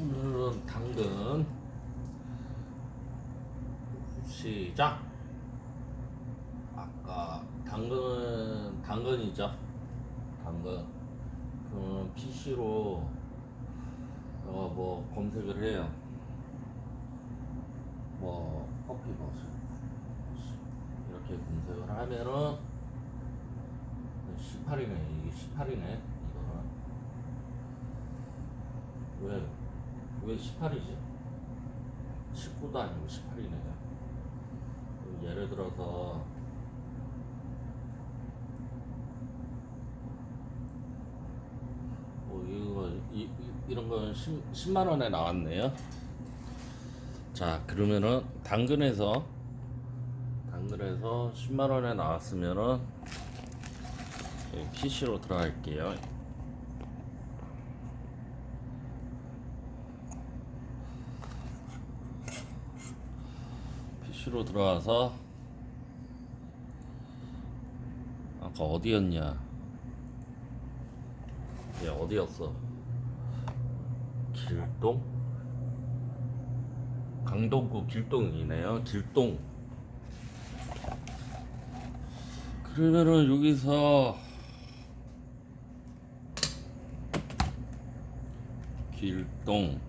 오늘은 당근 시작. 아까 당근은 당근이죠. 당근. 그럼 PC로 어, 뭐 검색을 해요. 뭐 커피 버스 이렇게 검색을 하면은 18이네 이게 18이네 이거는 왜, 왜 18이지? 19도 아니고 18이네. 예를 들어서, 뭐, 이거, 이, 이- 이런 건 10, 10만 원에 나왔네요. 자, 그러면은, 당근에서, 당근에서 10만 원에 나왔으면은, PC로 들어갈게요. PC로 들어와서 아까 어디였냐? 얘 어디였어? 길동? 강동구 길동이네요. 길동. 그러면은 여기서 길동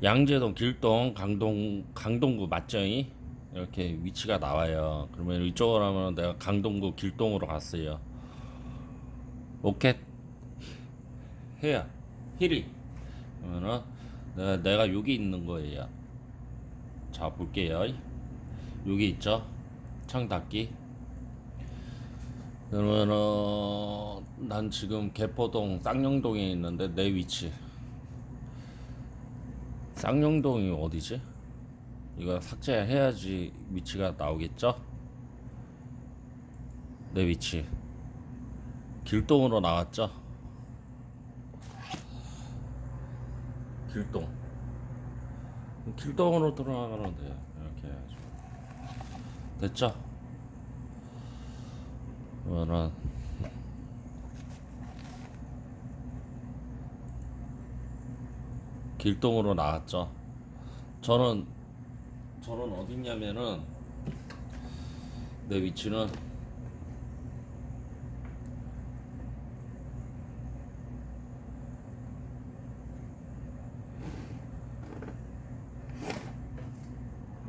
양재동, 길동, 강동, 강동구 맞정이 이렇게 위치가 나와요. 그러면 이쪽으로 하면 내가 강동구, 길동으로 갔어요. 오케이 해야 히리 그러면은 내가, 내가 여기 있는 거예요. 자 볼게요. 여기 있죠. 창 닫기. 그러면은 난 지금 개포동 쌍용동에 있는데 내 위치. 쌍용동이 어디지? 이거 삭제해야지 위치가 나오겠죠? 내 위치 길동으로 나왔죠? 길동 길동으로 들어가면 돼요 이렇게 해가지고 됐죠? 그러면 길동으로 나왔죠. 저는 저는 어딨냐면은 내 위치는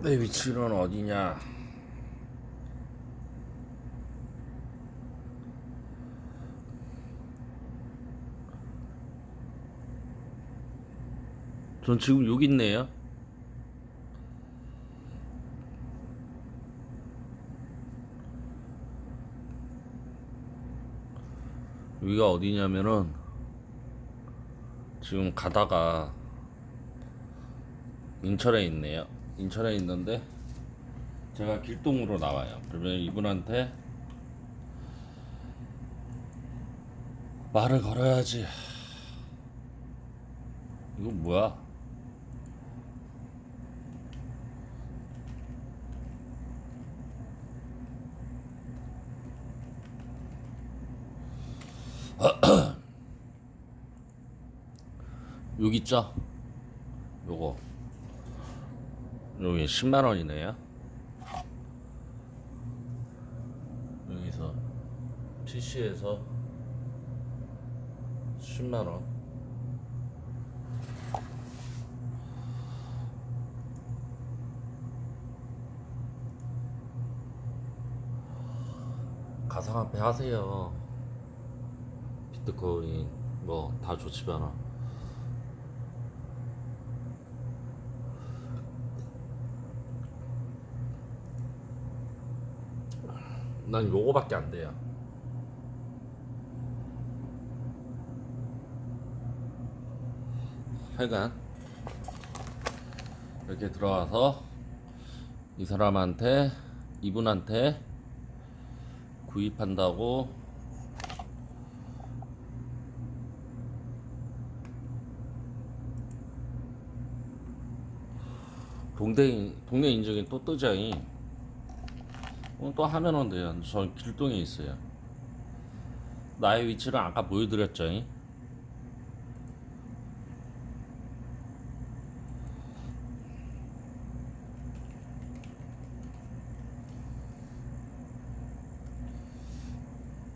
내 위치는 어디냐? 전 지금 여기 있네요. 여기가 어디냐면은 지금 가다가 인천에 있네요. 인천에 있는데 제가 길동으로 나와요. 그러면 이분한테 말을 걸어야지. 이거 뭐야? 여기 있죠? 요거 여기 10만 원이네요. 여기서 PC에서 10만 원. 가상화폐 하세요. 비트코인 뭐 다 좋지만은 난 요거밖에 안 돼요. 하여간 이렇게 들어와서 이 사람한테 이분한테 구입한다고 동대인 동네 인적인 또 뜨자이 또 하면은 돼요. 저 길동에 있어요. 나의 위치를 아까 보여드렸죠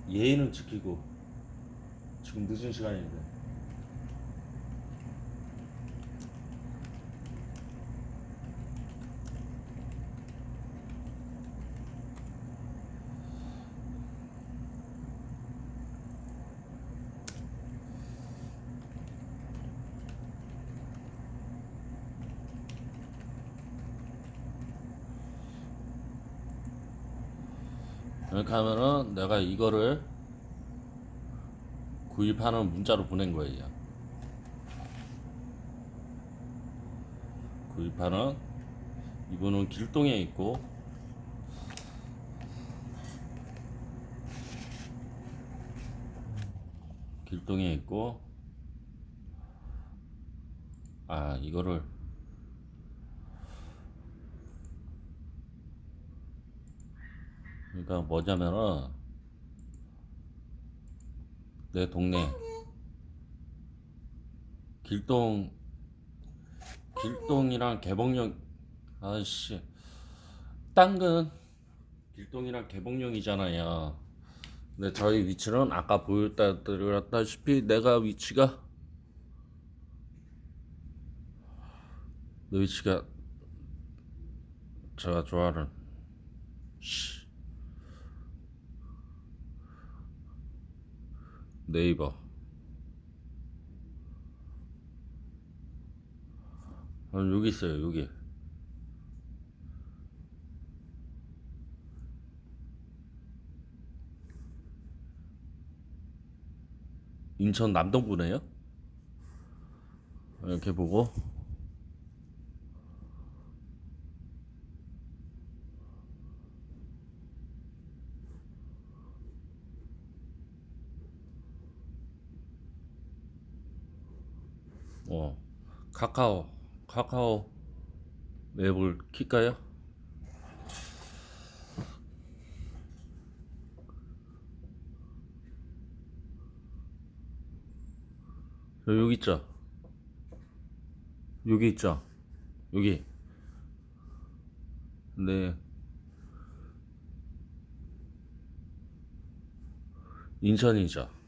예의는 지키고 지금 늦은 시간인데. 이렇게 하면은 내가 이거를 구입하는 문자로 보낸 거예요. 구입하는 이분은 길동에 있고 길동에 있고 아 이거를 그러니까 뭐냐면은 내 동네 길동 길동이랑 개봉역 아씨 땅은 길동이랑 개봉역이잖아요. 근데 저희 위치는 아까 보였다시피 내가 위치가 내 위치가 제가 좋아하는 씨. 네이버. 어, 여기 있어요 여기. 인천 남동구네요? 이렇게 보고 어 카카오 카카오 맵을 킬까요? 저 여기 있죠? 여기 있죠? 여기 네 인천이죠?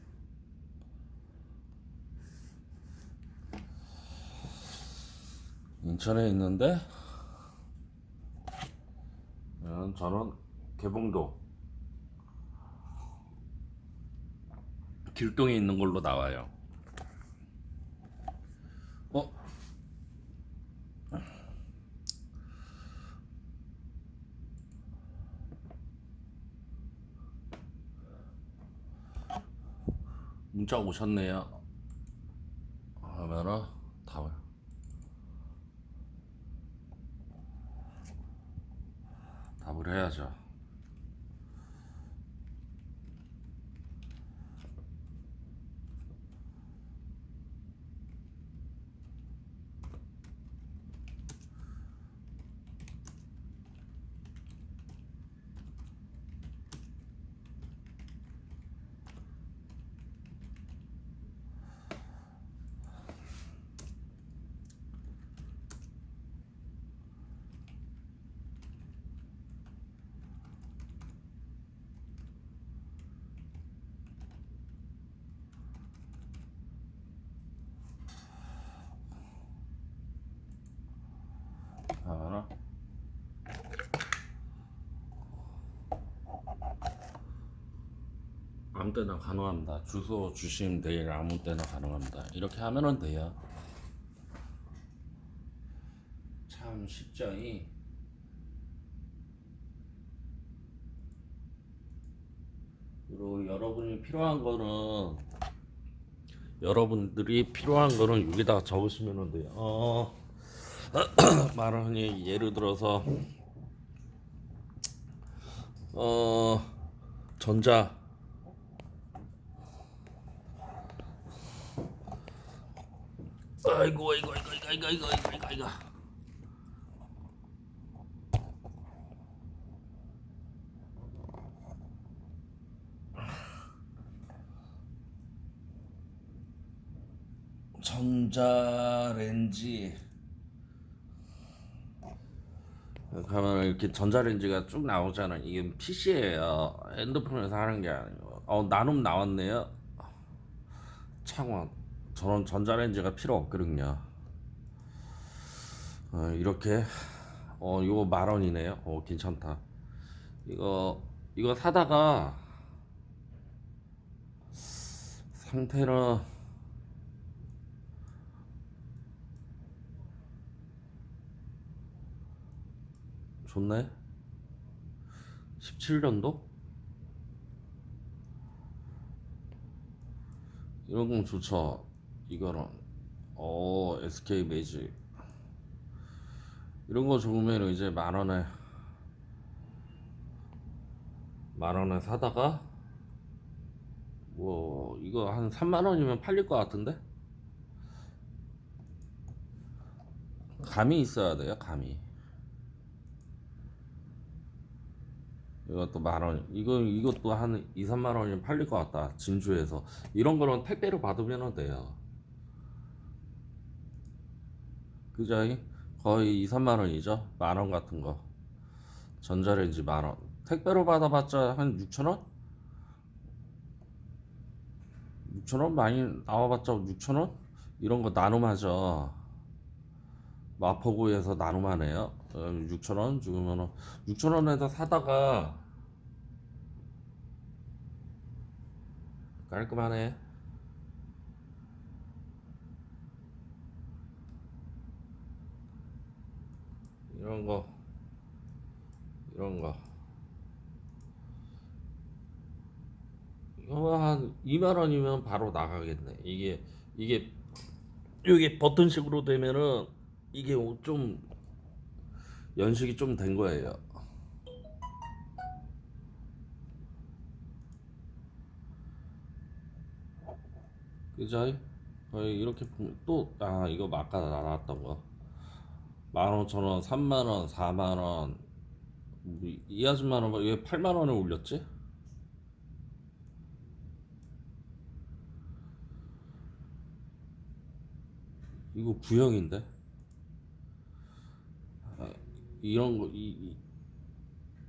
인천에 있는데 음, 저는 개봉도 길동에 있는 걸로 나와요. 어? 문자 오셨네요. 하면은 답을 답을 해야죠. 하나 아무 때나 가능합니다. 주소 주시면 돼요. 아무 때나 가능합니다. 이렇게 하면은 돼요. 참 쉽죠이. 그리고 여러분이 필요한 거는 여러분들이 필요한 거는 여기다 적으시면 돼요. 어. 말하니 예를 들어서 어 전자 아이고 아이고 아이고 아이고 아이고 아이고 아이고 아이고 전자레인지 가면 이렇게 전자레인지가 쭉 나오잖아. 이게 PC예요. 핸드폰에서 하는 게 아니고. 어 나눔 나왔네요. 창원 저는 전자레인지가 필요 없거든요. 어, 이렇게 어 이거 만 원이네요. 어 괜찮다. 이거 이거 사다가 상태는 좋네. 17년도? 이런 건 좋죠. 이거는 어 SK 매직 이런 거 좋으면 이제 만 원에 만 원에 사다가 뭐 이거 한 3만 원이면 팔릴 것 같은데 감이 있어야 돼요 감이 이것도 만 원. 이거 이것도 한 2, 3만 원이면 팔릴 것 같다. 진주에서 이런 거는 택배로 받으면 돼요. 그죠? 거의 2, 3만 원이죠. 만 원 같은 거. 전자레인지 만 원. 택배로 받아봤자 한 6천 원? 6천 원 많이 나와봤자 6천 원? 이런 거 나눔하죠. 마포구에서 나눔하네요. 6천 원 주면은 6천 원에다 사다가 깔끔하네. 이런 거 이런 거 이거 한 2만 원이면 바로 나가겠네. 이게 이게 이게 버튼식으로 되면은 이게 좀 연식이 좀 된 거예요. 그죠? 이렇게 보면 또, 아, 이거 아까 나왔던 거. 15,000원, 3만원, 4만원. 이 아줌마는 뭐왜 8만원에 올렸지? 이거 구형인데? 아, 이런 거, 이, 이,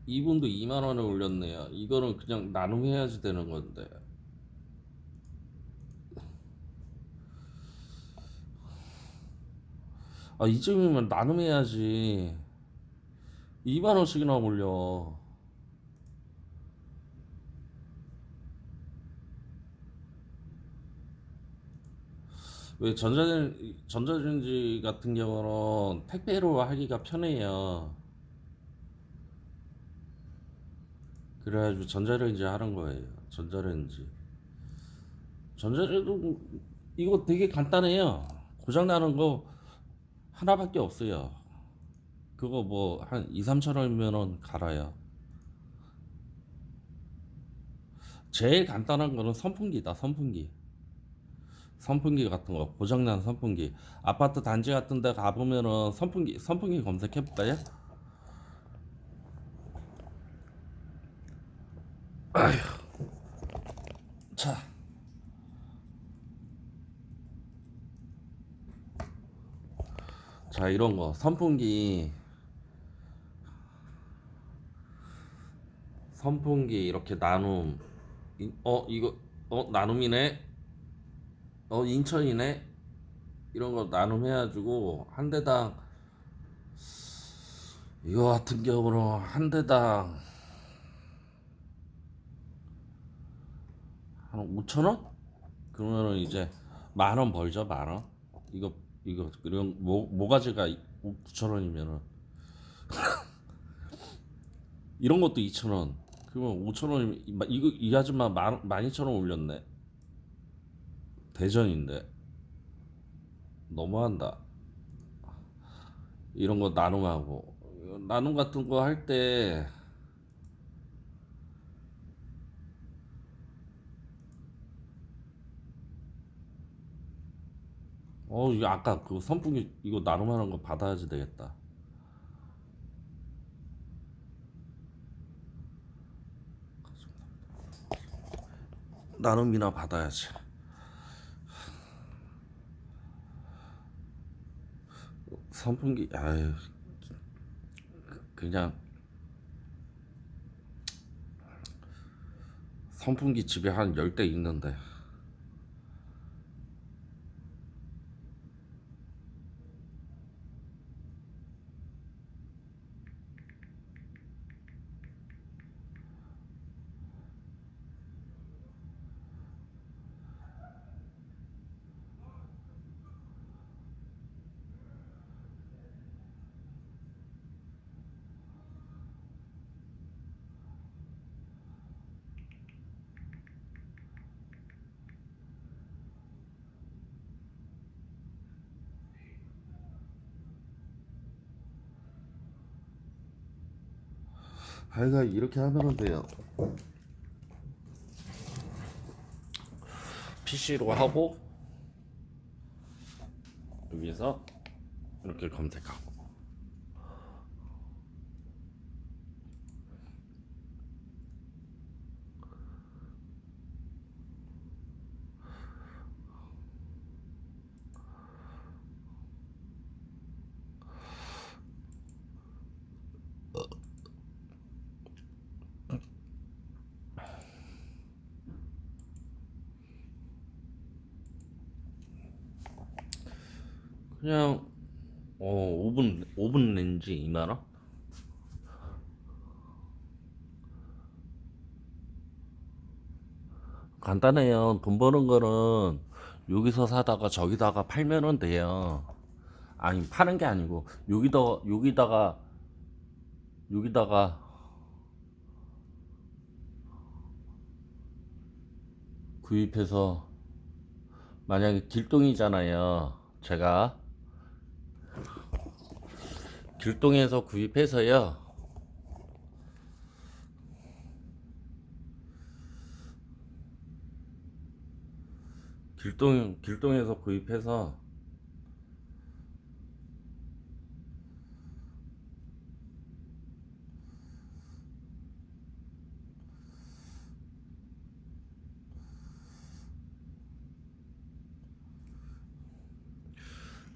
이분도 2만원에 올렸네요. 이거는 그냥 나눔해야지 되는 건데. 아, 이쯤이면 나눔해야지. 2만 원씩이나 올려. 왜 전자레인 전자레인지 같은 경우는 택배로 하기가 편해요. 그래가지고 전자레인지 하는 거예요. 전자레인지. 전자레인지 이거 되게 간단해요. 고장 나는 거 하나밖에 없어요. 그거 뭐 한 2, 3천 원이면은 갈아요. 제일 간단한 거는 선풍기다, 선풍기. 선풍기 같은 거, 고장난 선풍기. 아파트 단지 같은 데 가보면은 선풍기, 선풍기 검색해 볼까요? 자. 자, 이런 거. 선풍기. 선풍기 이렇게 나눔. 이- 어, 이거, 어, 나눔이네? 어, 인천이네? 이런 거 나눔해가지고, 한 대당, 이거 같은 경우는 한 대당 한 5천 원? 그러면은 이제 만 원 벌죠, 만 원. 이거, 이거, 이런, 모, 모가지가 9천 원이면은. 이런 것도 2천 원. 그러면 5천 원이면, 이- 이거, 이 아줌마 만, 만 이천 원 올렸네. 대전인데. 너무한다. 이런 거 나눔하고. 나눔 같은 거 할 때, 어, 이거 아까 그 선풍기 이거 나눔하는 거 받아야지 되겠다. 나눔이나 받아야지. 선풍기, 아유, 그냥 선풍기 집에 한 10대 있는데 하여간 이렇게 하면 돼요. PC로 하고 여기서 이렇게 검색하고 그냥 어 5분 5분 렌지 2만 원? 간단해요. 돈 버는 거는 여기서 사다가 저기다가 팔면은 돼요. 아니 파는 게 아니고 여기다 여기다가 여기다가 구입해서 만약에 길동이잖아요. 제가 길동에서 구입해서요. 길동 길동에서 구입해서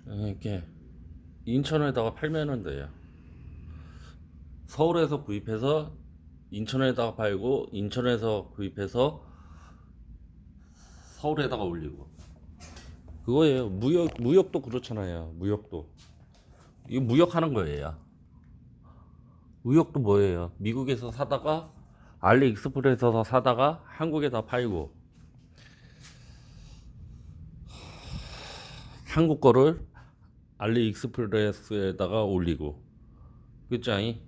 이렇게 인천에다가 팔면은 돼요. 서울에서 구입해서 인천에다가 팔고 인천에서 구입해서 서울에다가 올리고 그거예요. 무역 무역도 그렇잖아요. 무역도 이거 무역하는 거예요. 무역도 뭐예요? 미국에서 사다가 알리익스프레스에서 사다가 한국에다 팔고 한국 거를 알리익스프레스에다가 올리고 그짱이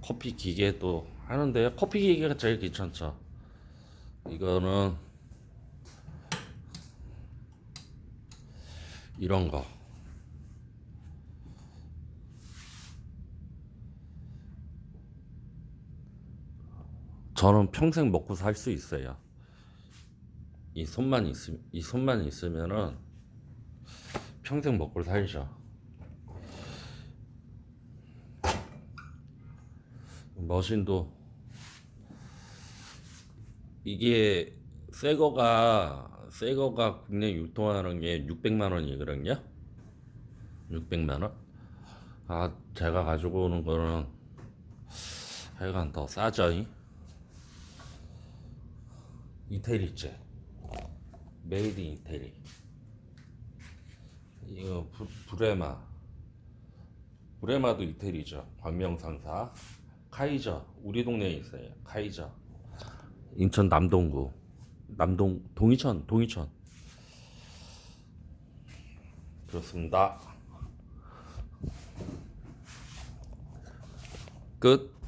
커피 기계 또 하는데 커피 기계가 제일 귀찮죠. 이거는 이런 거 저는 평생 먹고 살 수 있어요. 이 손만 있음 이 손만 있으면은 평생 먹고 살죠. 머신도 이게 새 거가 새 거가 국내 유통하는 게 600만 원이거든요. 600만 원. 아, 제가 가지고 오는 거는 하여간 더 싸죠. 이? 이태리제. 메이드 인 이태리. 이거 부, 브레마. 브레마도 이태리죠. 광명상사. 카이저. 우리 동네에 있어요. 카이저. 인천 남동구. 남동 동이천 동이천. 그렇습니다. 끝.